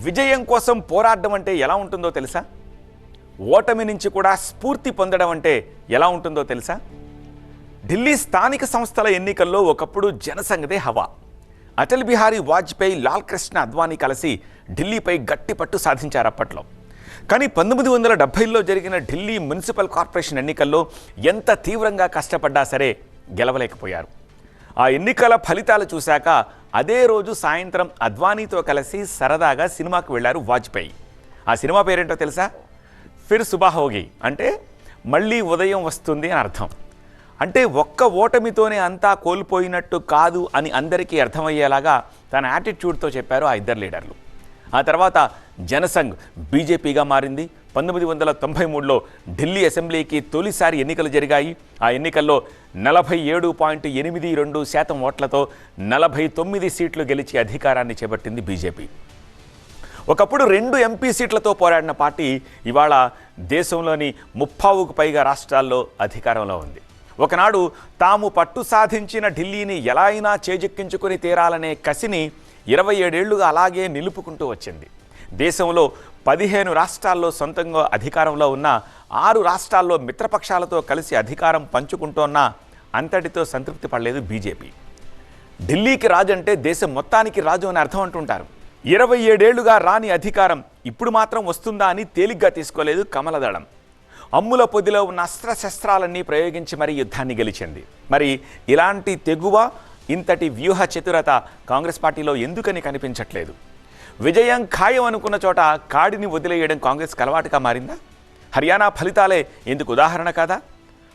విజయం కోసం పోరాడడం అంటే ఎలా ఉంటుందో తెలుసా? ఓటమి నుంచి కూడా స్ఫూర్తి పొందడం అంటే ఎలా ఉంటుందో తెలుసా? ఢిల్లీ స్థానిక సంస్థల ఎన్నికల్లో ఒకప్పుడు జనసంఘదే హవా. అటల్ బిహారీ వాజ్పేయి లాల్ కృష్ణ అద్వానీ కలిసి ఢిల్లీపై గట్టి పట్టు సాధించారు అప్పట్లో. కానీ పంతొమ్మిది వందల డెబ్బైలో జరిగిన ఢిల్లీ మున్సిపల్ కార్పొరేషన్ ఎన్నికల్లో ఎంత తీవ్రంగా కష్టపడ్డా సరే గెలవలేకపోయారు. ఆ ఎన్నికల ఫలితాలు చూశాక అదే రోజు సాయంత్రం అద్వానీతో కలిసి సరదాగా సినిమాకు వెళ్ళారు వాజ్పేయి. ఆ సినిమా పేరేంటో తెలుసా? ఫిర్ సుబా హోగి. అంటే మళ్ళీ ఉదయం వస్తుంది అని అర్థం. అంటే ఒక్క ఓటమితోనే అంతా కోల్పోయినట్టు కాదు అని అందరికీ అర్థమయ్యేలాగా తన యాటిట్యూడ్తో చెప్పారు ఆ ఇద్దరు లీడర్లు. ఆ తర్వాత జనసంఘ్ బీజేపీగా మారింది. పంతొమ్మిది వందల తొంభై మూడులో ఢిల్లీ అసెంబ్లీకి తొలిసారి ఎన్నికలు జరిగాయి. ఆ ఎన్నికల్లో నలభై ఏడు పాయింట్ ఎనిమిది రెండు శాతం ఓట్లతో నలభై తొమ్మిది సీట్లు గెలిచి అధికారాన్ని చేపట్టింది బీజేపీ. ఒకప్పుడు రెండు ఎంపీ సీట్లతో పోరాడిన పార్టీ ఇవాళ దేశంలోని ముప్పావుకు పైగా రాష్ట్రాల్లో అధికారంలో ఉంది. ఒకనాడు తాము పట్టు సాధించిన ఢిల్లీని ఎలా అయినా చేజిక్కించుకుని తీరాలనే కసిని ఇరవై ఏడేళ్ళుగా అలాగే నిలుపుకుంటూ వచ్చింది. దేశంలో పదిహేను రాష్ట్రాల్లో సొంతంగా అధికారంలో ఉన్న ఆరు రాష్ట్రాల్లో మిత్రపక్షాలతో కలిసి అధికారం పంచుకుంటోన్న అంతటితో సంతృప్తి పడలేదు బీజేపీ. ఢిల్లీకి రాజు అంటే దేశం మొత్తానికి రాజు అని అర్థం అంటుంటారు. ఇరవై ఏడేళ్ళుగా రాని అధికారం ఇప్పుడు మాత్రం వస్తుందా అని తేలిగ్గా తీసుకోలేదు కమలదళం. అమ్ముల పొదిలో ఉన్న అస్త్రశస్త్రాలన్నీ ప్రయోగించి మరీ యుద్ధాన్ని గెలిచింది. మరి ఇలాంటి తెగువ ఇంతటి వ్యూహ చతురత కాంగ్రెస్ పార్టీలో ఎందుకని కనిపించట్లేదు? విజయం ఖాయం అనుకున్న చోట కాడిని వదిలేయడం కాంగ్రెస్కి అలవాటుగా మారిందా? హర్యానా ఫలితాలే ఎందుకు ఉదాహరణ కాదా?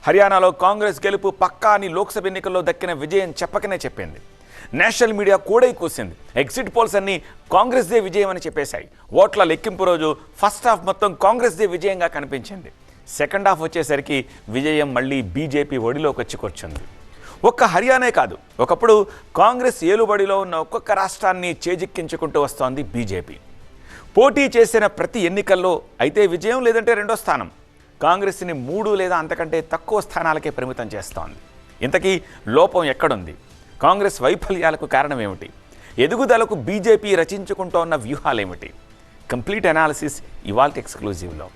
హర్యానాలో కాంగ్రెస్ గెలుపు పక్కా అని లోక్సభ ఎన్నికల్లో దక్కిన విజయం చెప్పకనే చెప్పింది. నేషనల్ మీడియా కూడా కూసింది. ఎగ్జిట్ పోల్స్ అన్ని కాంగ్రెస్దే విజయం అని చెప్పేశాయి. ఓట్ల లెక్కింపు రోజు ఫస్ట్ హాఫ్ మొత్తం కాంగ్రెస్దే విజయంగా కనిపించింది. సెకండ్ హాఫ్ వచ్చేసరికి విజయం మళ్ళీ బీజేపీ ఒడిలోకి వచ్చి కూర్చుంది. ఒక్క హర్యానే కాదు ఒకప్పుడు కాంగ్రెస్ ఏలుబడిలో ఉన్న ఒక్కొక్క రాష్ట్రాన్ని చేజిక్కించుకుంటూ వస్తోంది బీజేపీ. పోటీ చేసిన ప్రతి ఎన్నికల్లో అయితే విజయం లేదంటే రెండో స్థానం. కాంగ్రెస్ని మూడు లేదా అంతకంటే తక్కువ స్థానాలకే పరిమితం చేస్తోంది. ఇంతకీ లోపం ఎక్కడుంది? కాంగ్రెస్ వైఫల్యాలకు కారణం ఏమిటి ఎదుగుదలకు బీజేపీ రచించుకుంటోన్న వ్యూహాలేమిటి? కంప్లీట్ అనాలిసిస్ ఇవాల్ట్ ఎక్స్క్లూజివ్లో.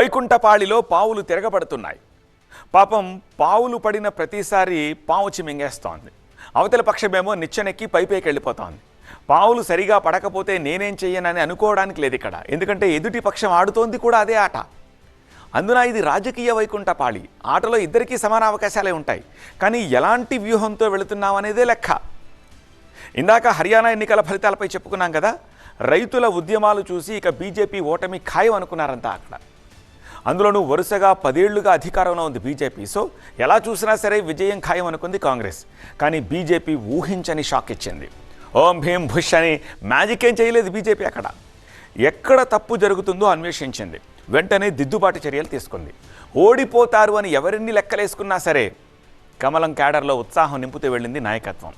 వైకుంఠపాళిలో పావులు తిరగబడుతున్నాయి. పాపం పావులు పడిన ప్రతిసారి పావు మింగేస్తోంది. అవతల పక్షమేమో నిచ్చెనెక్కి పైపైకి వెళ్ళిపోతోంది పావులు సరిగా పడకపోతే నేనేం చెయ్యనని అనుకోవడానికి లేదు ఇక్కడ. ఎందుకంటే ఎదుటి పక్షం ఆడుతోంది కూడా అదే ఆట. అందున ఇది రాజకీయ వైకుంఠపాళి. ఆటలో ఇద్దరికీ సమాన అవకాశాలే ఉంటాయి. కానీ ఎలాంటి వ్యూహంతో వెళుతున్నామనేదే లెక్క. ఇందాక హర్యానా ఎన్నికల ఫలితాలపై చెప్పుకున్నాం కదా రైతుల ఉద్యమాలు చూసి ఇక బీజేపీ ఓటమి ఖాయం అనుకున్నారంతా అక్కడ. అందులోనూ వరుసగా పదేళ్ళుగా అధికారంలో ఉంది బీజేపీ. సో ఎలా చూసినా సరే విజయం ఖాయం అనుకుంది కాంగ్రెస్. కానీ బీజేపీ ఊహించని షాక్ ఇచ్చింది. ఓం భీం భుష్ అని మ్యాజిక్ ఏం చేయలేదు బీజేపీ అక్కడ. ఎక్కడ తప్పు జరుగుతుందో అన్వేషించింది. వెంటనే దిద్దుబాటు చర్యలు తీసుకుంది. ఓడిపోతారు అని ఎవరిన్ని లెక్కలేసుకున్నా సరే కమలం క్యాడర్లో ఉత్సాహం నింపుతూ వెళ్ళింది నాయకత్వం.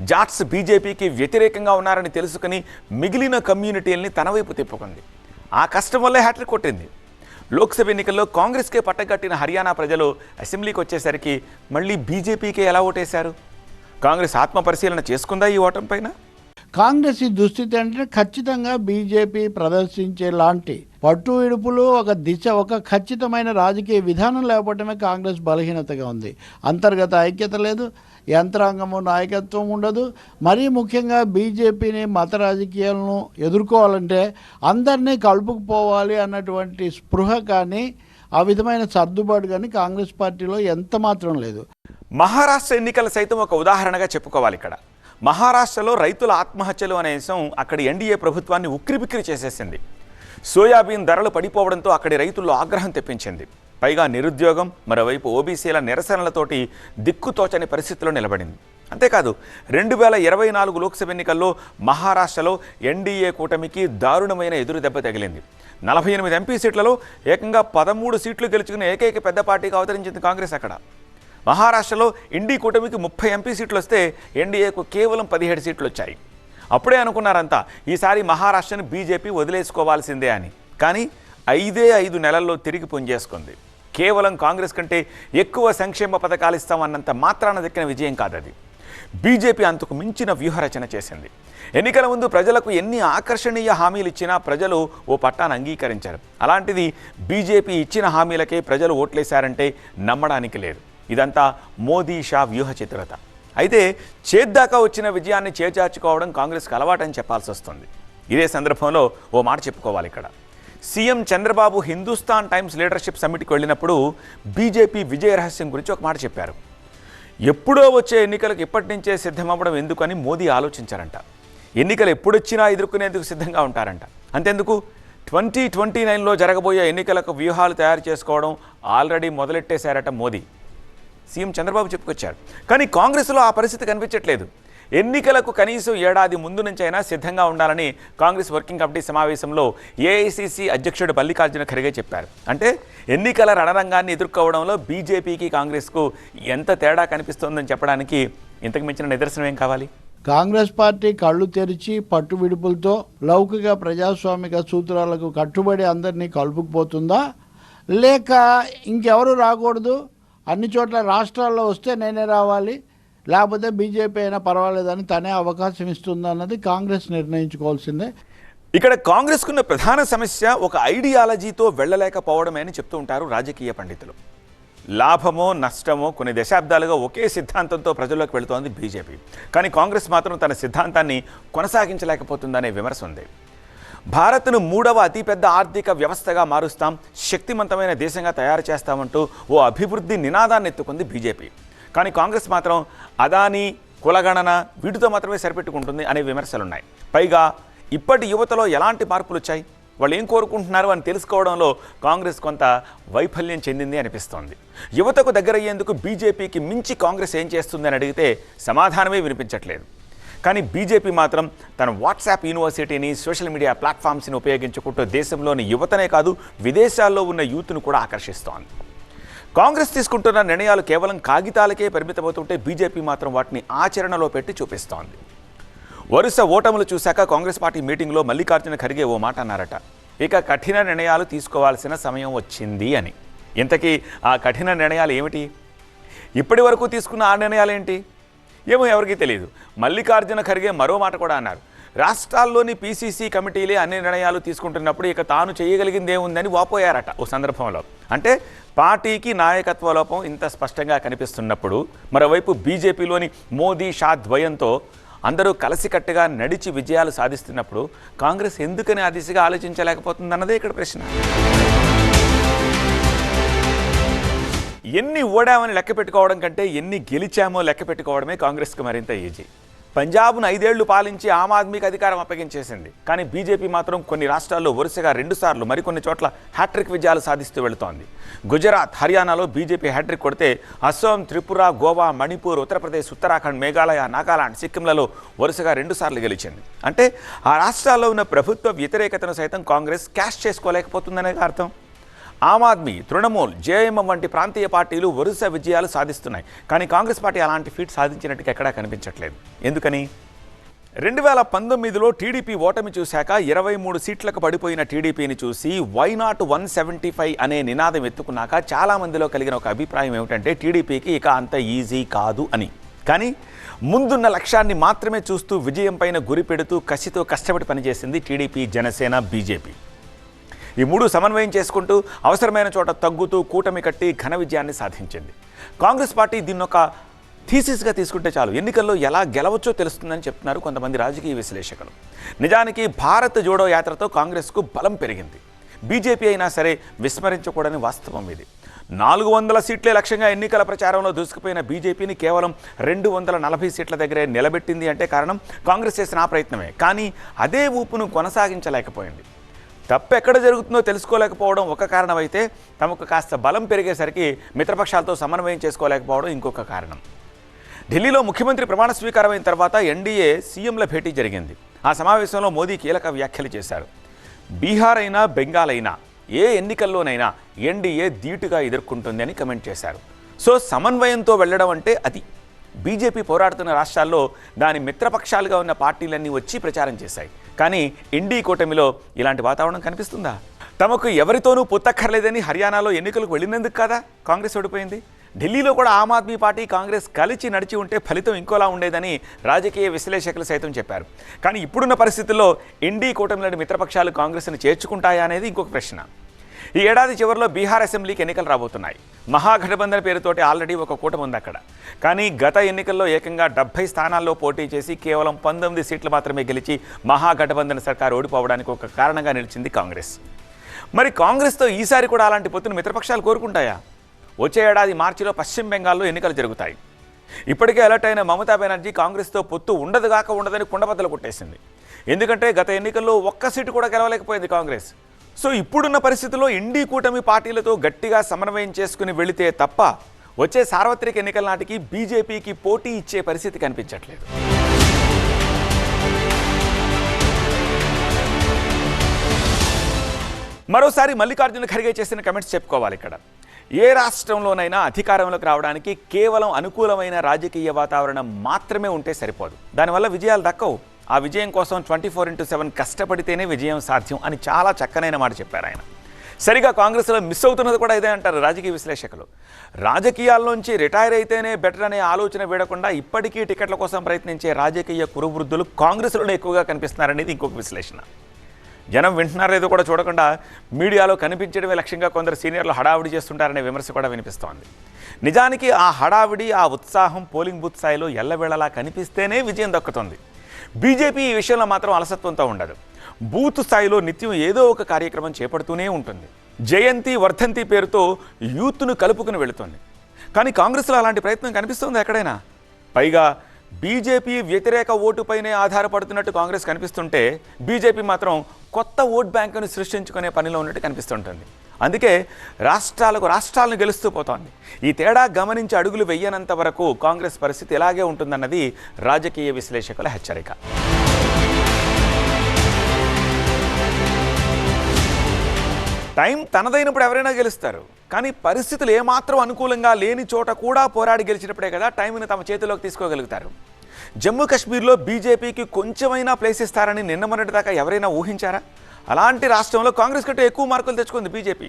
జాట్స్ బీజేపీకి వ్యతిరేకంగా ఉన్నారని తెలుసుకుని మిగిలిన కమ్యూనిటీల్ని తన వైపు తిప్పుకుంది. ఆ కష్టం వల్లే హ్యాట్రిక్ కొట్టింది. లోక్సభ ఎన్నికల్లో కాంగ్రెస్కే పట్టగట్టిన హర్యానా ప్రజలు అసెంబ్లీకి వచ్చేసరికి మళ్ళీ బీజేపీకే ఎలా ఓటేశారు? కాంగ్రెస్ ఆత్మపరిశీలన చేసుకుందా ఈ ఓటం పైన? కాంగ్రెస్ ఈ దుస్థితి అంటే ఖచ్చితంగా బీజేపీ ప్రదర్శించే లాంటి పట్టు విడుపులు ఒక దిశ ఒక ఖచ్చితమైన రాజకీయ విధానం లేకపోవడమే కాంగ్రెస్ బలహీనతగా ఉంది. అంతర్గత ఐక్యత లేదు యంత్రాంగము నాయకత్వం ఉండదు. మరీ ముఖ్యంగా బీజేపీని మత రాజకీయాలను ఎదుర్కోవాలంటే అందరినీ కలుపుకుపోవాలి అన్నటువంటి స్పృహ కానీ ఆ విధమైన సర్దుబాటు కానీ కాంగ్రెస్ పార్టీలో ఎంత మాత్రం లేదు. మహారాష్ట్ర ఎన్నికలు సైతం ఒక ఉదాహరణగా చెప్పుకోవాలి ఇక్కడ. మహారాష్ట్రలో రైతుల ఆత్మహత్యలు అనే అంశం అక్కడి ఎన్డీఏ ప్రభుత్వాన్ని ఉక్కిరిబిక్కిరి చేసేసింది. సోయాబీన్ ధరలు పడిపోవడంతో అక్కడి రైతుల్లో ఆగ్రహం తెప్పించింది. పైగా నిరుద్యోగం మరోవైపు ఓబీసీల నిరసనలతోటి దిక్కుతోచని పరిస్థితిలో నిలబడింది. అంతేకాదు రెండు వేల ఇరవై నాలుగు లోక్సభ ఎన్నికల్లో మహారాష్ట్రలో ఎన్డీఏ కూటమికి దారుణమైన ఎదురు దెబ్బ తగిలింది. నలభై ఎనిమిది ఎంపీ సీట్లలో ఏకంగా పదమూడు సీట్లు గెలుచుకున్న ఏకైక పెద్ద పార్టీగా అవతరించింది కాంగ్రెస్ అక్కడ. మహారాష్ట్రలో ఇండీ కూటమికి ముప్పై ఎంపీ సీట్లు వస్తే ఎన్డీఏకు కేవలం పదిహేడు సీట్లు వచ్చాయి. అప్పుడే అనుకున్నారంతా ఈసారి మహారాష్ట్రను బీజేపీ వదిలేసుకోవాల్సిందే అని. కానీ ఐదే ఐదు నెలల్లో తిరిగి పుంజేసుకుంది. కేవలం కాంగ్రెస్ కంటే ఎక్కువ సంక్షేమ పథకాలు ఇస్తామన్నంత మాత్రాన దక్కిన విజయం కాదది. బీజేపీ అంతకు మించిన వ్యూహరచన చేసింది. ఎన్నికల ముందు ప్రజలకు ఎన్ని ఆకర్షణీయ హామీలు ఇచ్చినా ప్రజలు ఓ పట్టాన్ని అంగీకరించారు. అలాంటిది బీజేపీ ఇచ్చిన హామీలకే ప్రజలు ఓట్లేశారంటే నమ్మడానికి లేదు. ఇదంతా మోదీ షా వ్యూహ చిత్రత అయితే చేద్దాకా వచ్చిన విజయాన్ని చేజార్చుకోవడం కాంగ్రెస్కి అలవాటని చెప్పాల్సి వస్తుంది ఇదే సందర్భంలో ఓ మాట చెప్పుకోవాలి ఇక్కడ. CM Chandrababu Hindustan Times leadership సమ్మిట్కి వెళ్ళినప్పుడు బీజేపీ విజయ రహస్యం గురించి ఒక మాట చెప్పారు. ఎప్పుడో వచ్చే ఎన్నికలకు ఇప్పటి నుంచే సిద్ధమవ్వడం ఎందుకని మోదీ ఆలోచించారంట. ఎన్నికలు ఎప్పుడొచ్చినా ఎదుర్కొనేందుకు సిద్ధంగా ఉంటారంట. అంతెందుకు? ట్వంటీ ట్వంటీ నైన్లో జరగబోయే ఎన్నికలకు వ్యూహాలు తయారు చేసుకోవడం ఆల్రెడీ మొదలెట్టేశారట మోదీ. సీఎం చంద్రబాబు చెప్పుకొచ్చారు. కానీ కాంగ్రెస్లో ఆ పరిస్థితి కనిపించట్లేదు. ఎన్నికలకు కనీసం ఏడాది ముందు నుంచైనా సిద్ధంగా ఉండాలని కాంగ్రెస్ వర్కింగ్ కమిటీ సమావేశంలో ఏఐసిసి అధ్యక్షుడు మల్లికార్జున ఖర్గే చెప్పారు. అంటే ఎన్నికల రణరంగాన్ని ఎదుర్కోవడంలో బీజేపీకి కాంగ్రెస్కు ఎంత తేడా కనిపిస్తోందని చెప్పడానికి ఇంతకు మించిన నిదర్శనం ఏం కావాలి? కాంగ్రెస్ పార్టీ కళ్ళు తెరిచి పట్టు విడుపులతో లౌకిక ప్రజాస్వామిక సూత్రాలకు కట్టుబడి అందరినీ కలుపుకుపోతుందా? లేక ఇంకెవరు రాకూడదు? అన్ని చోట్ల రాష్ట్రాల్లో వస్తే నేనే రావాలి. లేకపోతే బీజేపీ అయినా పర్వాలేదని తనే అవకాశం ఇస్తుందన్నది కాంగ్రెస్ నిర్ణయించుకోవాల్సిందే. ఇక్కడ కాంగ్రెస్కున్న ప్రధాన సమస్య ఒక ఐడియాలజీతో వెళ్ళలేకపోవడమే అని చెప్తూ ఉంటారు రాజకీయ పండితులు. లాభమో నష్టమో కొన్ని దశాబ్దాలుగా ఒకే సిద్ధాంతంతో ప్రజల్లోకి వెళుతోంది బీజేపీ. కానీ కాంగ్రెస్ మాత్రం తన సిద్ధాంతాన్ని కొనసాగించలేకపోతుందనే విమర్శ ఉంది. భారత్ను మూడవ అతిపెద్ద ఆర్థిక వ్యవస్థగా మారుస్తాం శక్తివంతమైన దేశంగా తయారు చేస్తామంటూ ఓ అభివృద్ధి నినాదాన్ని ఎత్తుకుంది బీజేపీ. కానీ కాంగ్రెస్ మాత్రం అదానీ కులగణన వీటితో మాత్రమే సరిపెట్టుకుంటుంది అనే విమర్శలున్నాయి. పైగా ఇప్పటి యువతలో ఎలాంటి మార్పులు వచ్చాయి వాళ్ళు ఏం కోరుకుంటున్నారు అని తెలుసుకోవడంలో కాంగ్రెస్ కొంత వైఫల్యం చెందింది అనిపిస్తోంది. యువతకు దగ్గరయ్యేందుకు బీజేపీకి మించి కాంగ్రెస్ ఏం చేస్తుంది అని అడిగితే సమాధానమే వినిపించట్లేదు. కానీ బీజేపీ మాత్రం తన వాట్సాప్ యూనివర్సిటీని సోషల్ మీడియా ప్లాట్ఫామ్స్ని ఉపయోగించుకుంటూ దేశంలోని యువతనే కాదు విదేశాల్లో ఉన్న యూత్ను కూడా ఆకర్షిస్తోంది. కాంగ్రెస్ తీసుకుంటున్న నిర్ణయాలు కేవలం కాగితాలకే పరిమితమవుతుంటే బీజేపీ మాత్రం వాటిని ఆచరణలో పెట్టి చూపిస్తోంది. వరుస ఓటములు చూశాక కాంగ్రెస్ పార్టీ మీటింగ్లో మల్లికార్జున ఖర్గే ఓ మాట అన్నారట. ఇక కఠిన నిర్ణయాలు తీసుకోవాల్సిన సమయం వచ్చింది అని. ఇంతకీ ఆ కఠిన నిర్ణయాలు ఏమిటి? ఇప్పటి వరకు తీసుకున్న ఆ నిర్ణయాలు ఏంటి? ఏమో ఎవరికీ తెలియదు మల్లికార్జున ఖర్గే మరో మాట కూడా అన్నారు. రాష్ట్రాల్లోని పీసీసీ కమిటీలే అన్ని నిర్ణయాలు తీసుకుంటున్నప్పుడు ఇక తాను చేయగలిగిందేముందని వాపోయారట ఓ సందర్భంలో. అంటే పార్టీకి నాయకత్వ లోపం ఇంత స్పష్టంగా కనిపిస్తున్నప్పుడు మరోవైపు బీజేపీలోని మోదీ షా ద్వయంతో అందరూ కలిసికట్టుగా నడిచి విజయాలు సాధిస్తున్నప్పుడు కాంగ్రెస్ ఎందుకని ఆ దిశగా ఆలోచించలేకపోతుందన్నదే ఇక్కడ ప్రశ్న. ఎన్ని ఓడామని లెక్క పెట్టుకోవడం కంటే ఎన్ని గెలిచామో లెక్క పెట్టుకోవడమే కాంగ్రెస్కి మరింత ఈజీ. పంజాబ్ను ఐదేళ్ళు పాలించి ఆమ్ ఆద్మీకి అధికారం అప్పగించేసింది. కానీ బీజేపీ మాత్రం కొన్ని రాష్ట్రాల్లో వరుసగా రెండుసార్లు మరికొన్ని చోట్ల హ్యాట్రిక్ విజయాలు సాధిస్తూ వెళుతోంది. గుజరాత్ హర్యానాలో బీజేపీ హ్యాట్రిక్ కొడితే అస్సాం త్రిపుర గోవా మణిపూర్ ఉత్తరప్రదేశ్ ఉత్తరాఖండ్ మేఘాలయ నాగాలాండ్ సిక్కింలలో వరుసగా రెండుసార్లు గెలిచింది. అంటే ఆ రాష్ట్రాల్లో ఉన్న ప్రభుత్వ వ్యతిరేకతను సైతం కాంగ్రెస్ క్యాష్ చేసుకోలేకపోతుందనే అర్థం? ఆమ్ ఆద్మీ తృణమూల్ జేఎంఎం వంటి ప్రాంతీయ పార్టీలు వరుస విజయాలు సాధిస్తున్నాయి. కానీ కాంగ్రెస్ పార్టీ అలాంటి ఫీట్ సాధించినట్టుగా ఎక్కడా కనిపించట్లేదు. ఎందుకని? రెండు వేల పంతొమ్మిదిలో టీడీపీ ఓటమి చూశాక ఇరవై మూడు సీట్లకు పడిపోయిన టీడీపీని చూసి why not one seventy five అనే నినాదం ఎత్తుకున్నాక చాలా మందిలో కలిగిన ఒక అభిప్రాయం ఏమిటంటే టీడీపీకి ఇక అంత ఈజీ కాదు అని. కానీ ముందున్న లక్ష్యాన్ని మాత్రమే చూస్తూ విజయం పైన గురి పెడుతూ కసితో కష్టపడి పనిచేసింది టీడీపీ జనసేన బీజేపీ. ఈ మూడు సమన్వయం చేసుకుంటూ అవసరమైన చోట తగ్గుతూ కూటమి కట్టి ఘన విజయాన్ని సాధించింది. కాంగ్రెస్ పార్టీ దీన్ని ఒక థీసిస్గా తీసుకుంటే చాలు. ఎన్నికల్లో ఎలా గెలవచ్చో తెలుస్తుందని చెప్తున్నారు కొంతమంది రాజకీయ విశ్లేషకులు. నిజానికి భారత్ జోడో యాత్రతో కాంగ్రెస్కు బలం పెరిగింది. బీజేపీ అయినా సరే విస్మరించకూడని వాస్తవం ఇది. నాలుగు వందల సీట్లే లక్ష్యంగా ఎన్నికల ప్రచారంలో దూసుకుపోయిన బీజేపీని కేవలం రెండు వందల నలభై సీట్ల దగ్గరే నిలబెట్టింది అంటే కారణం కాంగ్రెస్ చేసిన ఆ ప్రయత్నమే. కానీ అదే ఊపును కొనసాగించలేకపోయింది. తప్పు ఎక్కడ జరుగుతుందో తెలుసుకోలేకపోవడం ఒక కారణం అయితే తమకు కాస్త బలం పెరిగేసరికి మిత్రపక్షాలతో సమన్వయం చేసుకోలేకపోవడం ఇంకొక కారణం. ఢిల్లీలో ముఖ్యమంత్రి ప్రమాణ స్వీకారం అయిన తర్వాత ఎన్డీఏ సీఎంల భేటీ జరిగింది. ఆ సమావేశంలో మోదీ కీలక వ్యాఖ్యలు చేశారు. బీహార్ అయినా బెంగాల్ అయినా ఏ ఎన్నికల్లోనైనా ఎన్డీఏ ధీటుగా ఎదుర్కొంటుంది అని కమెంట్ చేశారు. సో సమన్వయంతో వెళ్ళడం అంటే అది. బీజేపీ పోరాడుతున్న రాష్ట్రాల్లో దాని మిత్రపక్షాలుగా ఉన్న పార్టీలన్నీ వచ్చి ప్రచారం చేశాయి. కానీ ఎన్డీ కూటమిలో ఇలాంటి వాతావరణం కనిపిస్తుందా? తమకు ఎవరితోనూ పొత్తక్కర్లేదని హర్యానాలో ఎన్నికలకు వెళ్ళినందుకు కదా? కాంగ్రెస్ ఓడిపోయింది. ఢిల్లీలో కూడా ఆమ్ ఆద్మీ పార్టీ కాంగ్రెస్ కలిసి నడిచి ఉంటే ఫలితం ఇంకోలా ఉండేదని రాజకీయ విశ్లేషకులు సైతం చెప్పారు. కానీ ఇప్పుడున్న పరిస్థితుల్లో ఎన్డీ కూటమిలోని మిత్రపక్షాలు కాంగ్రెస్ను చేర్చుకుంటాయా అనేది ఇంకొక ప్రశ్న. ఈ ఏడాది చివరిలో బీహార్ అసెంబ్లీకి ఎన్నికలు రాబోతున్నాయి. మహాగఠబంధన్ పేరుతోటి ఆల్రెడీ ఒక కూటమి ఉంది అక్కడ. కానీ గత ఎన్నికల్లో ఏకంగా డెబ్బై స్థానాల్లో పోటీ చేసి కేవలం పంతొమ్మిది సీట్లు మాత్రమే గెలిచి మహాగఠబంధన్ సర్కార్ ఓడిపోవడానికి ఒక కారణంగా నిలిచింది కాంగ్రెస్. మరి కాంగ్రెస్తో ఈసారి కూడా అలాంటి పొత్తును మిత్రపక్షాలు కోరుకుంటాయా? వచ్చే ఏడాది మార్చిలో పశ్చిమ బెంగాల్లో ఎన్నికలు జరుగుతాయి. ఇప్పటికే అలర్ట్ అయిన మమతా బెనర్జీ కాంగ్రెస్తో పొత్తు ఉండదుగాక ఉండదని కుండబద్దలు కొట్టేసింది. ఎందుకంటే గత ఎన్నికల్లో ఒక్క సీటు కూడా గెలవలేకపోయింది కాంగ్రెస్. సో ఇప్పుడున్న పరిస్థితుల్లో ఎన్డీ కూటమి పార్టీలతో గట్టిగా సమన్వయం చేసుకుని వెళితే తప్ప వచ్చే సార్వత్రిక ఎన్నికల నాటికి బీజేపీకి పోటీ ఇచ్చే పరిస్థితి కనిపించట్లేదు. మరోసారి మల్లికార్జున ఖర్గే చేసిన కమెంట్స్ చెప్పుకోవాలి ఇక్కడ. ఏ రాష్ట్రంలోనైనా అధికారంలోకి రావడానికి కేవలం అనుకూలమైన రాజకీయ వాతావరణం మాత్రమే ఉంటే సరిపోదు. దానివల్ల విజయాలు దక్కవు. ఆ విజయం కోసం ట్వంటీ ఫోర్ ఇంటూ సెవెన్ కష్టపడితేనే విజయం సాధ్యం అని చాలా చక్కనైన మాట చెప్పారు ఆయన. సరిగా కాంగ్రెస్లో మిస్ అవుతున్నది కూడా ఇదే అంటారు రాజకీయ విశ్లేషకులు. రాజకీయాల్లోంచి రిటైర్ అయితేనే బెటర్ అనే ఆలోచన వీడకుండా ఇప్పటికీ టికెట్ల కోసం ప్రయత్నించే రాజకీయ కురువృద్ధులు కాంగ్రెస్లోనే ఎక్కువగా కనిపిస్తున్నారనేది ఇంకొక విశ్లేషణ. జనం వింటున్నారేదో కూడా చూడకుండా మీడియాలో కనిపించడమే లక్ష్యంగా కొందరు సీనియర్లు హడావిడి చేస్తుంటారనే విమర్శ కూడా వినిపిస్తోంది. నిజానికి ఆ హడావిడి ఆ ఉత్సాహం పోలింగ్ బూత్ స్థాయిలో ఎల్లవేళలా కనిపిస్తేనే విజయం దక్కుతుంది. బీజేపీ ఈ విషయంలో మాత్రం అలసత్వంతో ఉండదు. బూత్ స్థాయిలో నిత్యం ఏదో ఒక కార్యక్రమం చేపడుతూనే ఉంటుంది. జయంతి వర్ధంతి పేరుతో యూత్ను కలుపుకుని వెళుతుంది. కానీ కాంగ్రెస్లో అలాంటి ప్రయత్నం కనిపిస్తుంది ఎక్కడైనా? పైగా బీజేపీ వ్యతిరేక ఓటుపైనే ఆధారపడుతున్నట్టు కాంగ్రెస్ కనిపిస్తుంటే బీజేపీ మాత్రం కొత్త ఓట్ బ్యాంకును సృష్టించుకునే పనిలో ఉన్నట్టు కనిపిస్తుంటుంది. అందుకే రాష్ట్రాలకు రాష్ట్రాలను గెలుస్తూ పోతోంది. ఈ తేడా గమనించి అడుగులు వెయ్యనంత వరకు కాంగ్రెస్ పరిస్థితి ఇలాగే ఉంటుందన్నది రాజకీయ విశ్లేషకుల హెచ్చరిక. టైం తనదైనప్పుడు ఎవరైనా గెలుస్తారు. కానీ పరిస్థితులు ఏమాత్రం అనుకూలంగా లేని చోట కూడా పోరాడి గెలిచినప్పుడే కదా టైంని తమ చేతిలోకి తీసుకోగలుగుతారు. జమ్మూ కాశ్మీర్లో బీజేపీకి కొంచెమైనా ప్లేస్ ఇస్తారని నిన్న మొన్నటి దాకా ఎవరైనా ఊహించారా? అలాంటి రాష్ట్రంలో కాంగ్రెస్ కంటే ఎక్కువ మార్కులు తెచ్చుకుంది బీజేపీ.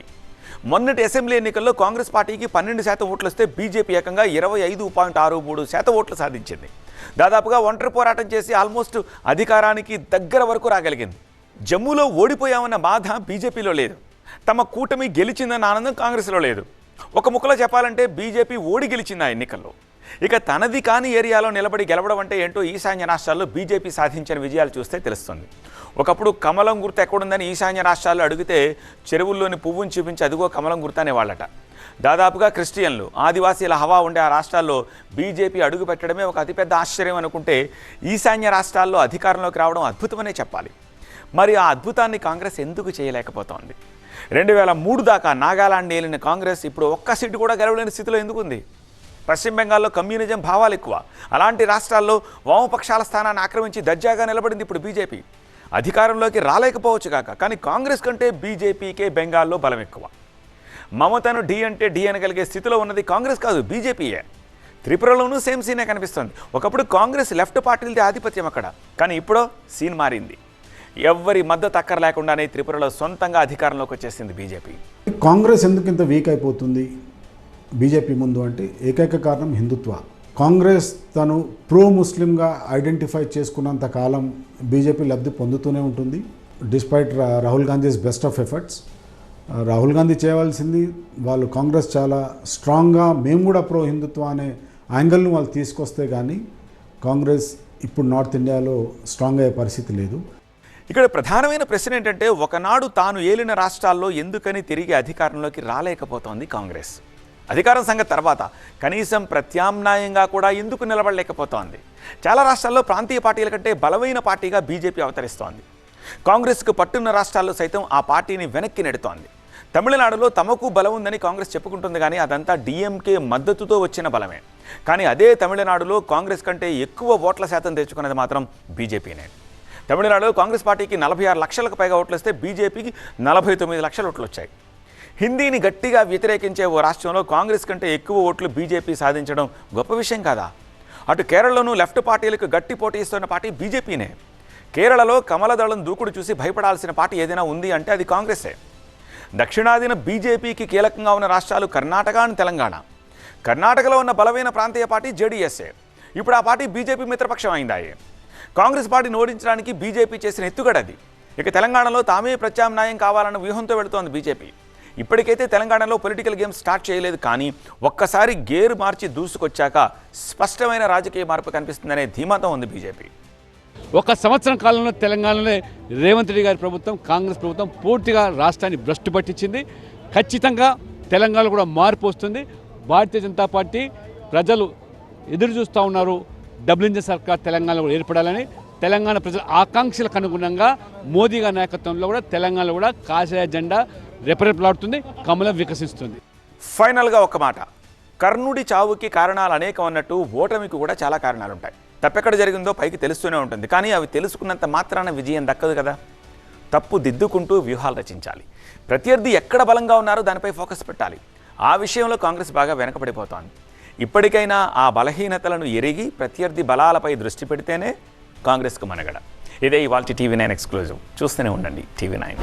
మొన్నటి అసెంబ్లీ ఎన్నికల్లో కాంగ్రెస్ పార్టీకి పన్నెండు శాతం ఓట్లు వస్తే బీజేపీ ఏకంగా ఇరవై ఐదు పాయింట్ ఆరు మూడు శాతం ఓట్లు సాధించింది. దాదాపుగా ఒంటరి పోరాటం చేసి ఆల్మోస్ట్ అధికారానికి దగ్గర వరకు రాగలిగింది. జమ్మూలో ఓడిపోయామన్న బాధ బీజేపీలో లేదు. తమ కూటమి గెలిచిందన్న ఆనందం కాంగ్రెస్లో లేదు. ఒక ముక్కలో చెప్పాలంటే బీజేపీ ఓడి గెలిచింది ఆ ఎన్నికల్లో. ఇక తనది కాని ఏరియాలో నిలబడి గెలవడం అంటే ఏంటో ఈశాన్య రాష్ట్రాల్లో బీజేపీ సాధించిన విజయాలు చూస్తే తెలుస్తుంది. ఒకప్పుడు కమలం గుర్తు ఎక్కడుందని ఈశాన్య రాష్ట్రాల్లో అడిగితే చెరువుల్లోని పువ్వుని చూపించి అదిగో కమలం గుర్తు అనేవాళ్ళట. దాదాపుగా క్రిస్టియన్లు ఆదివాసీల హవా ఉండే ఆ రాష్ట్రాల్లో బీజేపీ అడుగు పెట్టడమే ఒక అతిపెద్ద ఆశ్చర్యం అనుకుంటే ఈశాన్య రాష్ట్రాల్లో అధికారంలోకి రావడం అద్భుతమనే చెప్పాలి. మరి ఆ అద్భుతాన్ని కాంగ్రెస్ ఎందుకు చేయలేకపోతోంది? రెండు వేల మూడు దాకా నాగాలాండ్ ఏలిన కాంగ్రెస్ ఇప్పుడు ఒక్క సీటు కూడా గెలవలేని స్థితిలో ఎందుకుంది? పశ్చిమ బెంగాల్లో కమ్యూనిజం భావాలు ఎక్కువ. అలాంటి రాష్ట్రాల్లో వామపక్షాల స్థానాన్ని ఆక్రమించి దర్జాగా నిలబడింది ఇప్పుడు బీజేపీ. అధికారంలోకి రాలేకపోవచ్చు కాక కానీ కాంగ్రెస్ కంటే బీజేపీకే బెంగాల్లో బలం ఎక్కువ. మమతను డి అంటే డి అనగలిగే స్థితిలో ఉన్నది కాంగ్రెస్ కాదు బీజేపీయే. త్రిపురలోనూ సేమ్ సీనే కనిపిస్తుంది. ఒకప్పుడు కాంగ్రెస్ లెఫ్ట్ పార్టీలది ఆధిపత్యం అక్కడ కానీ ఇప్పుడు సీన్ మారింది. ఎవ్వరి మద్దతు అక్కర లేకుండానే త్రిపురలో సొంతంగా అధికారంలోకి వచ్చేసింది బీజేపీ. కాంగ్రెస్ ఎందుకు ఇంత వీక్ అయిపోతుంది? బీజేపీ ముందు అంటే ఏకైక కారణం హిందుత్వ. కాంగ్రెస్ తను ప్రో ముస్లింగా ఐడెంటిఫై చేసుకున్నంత కాలం బీజేపీ లబ్ధి పొందుతూనే ఉంటుంది despite Rahul Gandhi's best of efforts Rahul Gandhi చేయవలసింది వాళ్ళు కాంగ్రెస్ చాలా స్ట్రాంగ్గా మేము కూడా ప్రో హిందుత్వ అనే యాంగిల్ను వాళ్ళు తీసుకొస్తే కానీ కాంగ్రెస్ ఇప్పుడు నార్త్ ఇండియాలో స్ట్రాంగ్ అయ్యే పరిస్థితి లేదు. ఇక్కడ ప్రధానమైన ప్రశ్న ఏంటంటే ఒకనాడు తాను ఏలిన రాష్ట్రాల్లో ఎందుకని తిరిగి అధికారంలోకి రాలేకపోతోంది కాంగ్రెస్? అధికారం సంగతి తర్వాత. కనీసం ప్రత్యామ్నాయంగా కూడా ఎందుకు నిలబడలేకపోతోంది? చాలా రాష్ట్రాల్లో ప్రాంతీయ పార్టీల కంటే బలమైన పార్టీగా బీజేపీ అవతరిస్తోంది. కాంగ్రెస్కు పట్టున్న రాష్ట్రాల్లో సైతం ఆ పార్టీని వెనక్కి నెడుతోంది. తమిళనాడులో తమకు బలం ఉందని కాంగ్రెస్ చెప్పుకుంటుంది కానీ అదంతా డిఎంకే మద్దతుతో వచ్చిన బలమే. కానీ అదే తమిళనాడులో కాంగ్రెస్ కంటే ఎక్కువ ఓట్ల శాతం తెచ్చుకున్నది మాత్రం బీజేపీనే. తమిళనాడులో కాంగ్రెస్ పార్టీకి నలభై ఆరు లక్షలకు పైగా ఓట్లు వస్తే బీజేపీకి నలభై తొమ్మిది లక్షల ఓట్లు వచ్చాయి. హిందీని గట్టిగా వ్యతిరేకించే ఓ రాష్ట్రంలో కాంగ్రెస్ కంటే ఎక్కువ ఓట్లు బీజేపీ సాధించడం గొప్ప విషయం కాదా? అటు కేరళలోనూ లెఫ్ట్ పార్టీలకు గట్టి పోటీ ఇస్తున్న పార్టీ బీజేపీనే. కేరళలో కమలదళం దూకుడు చూసి భయపడాల్సిన పార్టీ ఏదైనా ఉంది అంటే అది కాంగ్రెసే. దక్షిణాదిన బీజేపీకి కీలకంగా ఉన్న రాష్ట్రాలు కర్ణాటక అండ్ తెలంగాణ. కర్ణాటకలో ఉన్న బలమైన ప్రాంతీయ పార్టీ జేడీఎస్ఏ. ఇప్పుడు ఆ పార్టీ బీజేపీ మిత్రపక్షం అయిందాయే. కాంగ్రెస్ పార్టీని ఓడించడానికి బీజేపీ చేసిన ఎత్తుగడది. ఇక తెలంగాణలో తామే ప్రత్యామ్నాయం కావాలన్న వ్యూహంతో వెళుతోంది బీజేపీ. ఇప్పటికైతే తెలంగాణలో పొలిటికల్ గేమ్ స్టార్ట్ చేయలేదు కానీ ఒక్కసారి గేరు మార్చి దూసుకొచ్చాక స్పష్టమైన రాజకీయ మార్పు కనిపిస్తుందనే ధీమాతం ఉంది బీజేపీ. ఒక సంవత్సరం కాలంలో తెలంగాణలో రేవంత్ రెడ్డి గారి ప్రభుత్వం కాంగ్రెస్ ప్రభుత్వం పూర్తిగా రాష్ట్రాన్ని భ్రష్టు పట్టించింది. ఖచ్చితంగా తెలంగాణలో కూడా మార్పు వస్తుంది. భారతీయ జనతా పార్టీ ప్రజలు ఎదురు చూస్తూ ఉన్నారు. డబుల్ ఇంజన్ సర్కార్ తెలంగాణలో కూడా ఏర్పడాలని. తెలంగాణ ప్రజల ఆకాంక్షలకు అనుగుణంగా మోదీ గారి నాయకత్వంలో కూడా తెలంగాణలో కూడా కాషాయ జెండా రెపరెపలాడుతుంది కమలం వికసిస్తుంది. ఫైనల్గా ఒక మాట. కర్ణుడి చావుకి కారణాలు అనేకం అన్నట్టు ఓటమికి కూడా చాలా కారణాలు ఉంటాయి తప్పెక్కడ జరిగిందో పైకి తెలుస్తూనే ఉంటుంది. కానీ అవి తెలుసుకున్నంత మాత్రాన విజయం దక్కదు కదా. తప్పు దిద్దుకుంటూ వ్యూహాలు రచించాలి. ప్రత్యర్థి ఎక్కడ బలంగా ఉన్నారో దానిపై ఫోకస్ పెట్టాలి. ఆ విషయంలో కాంగ్రెస్ బాగా వెనకబడిపోతోంది. ఇప్పటికైనా ఆ బలహీనతలను ఎరిగి ప్రత్యర్థి బలాలపై దృష్టి పెడితేనే కాంగ్రెస్కు మనగడ. ఇదే ఇవాళ టీవీ నైన్ ఎక్స్క్లూజివ్. చూస్తూనే ఉండండి టీవీ నైన్.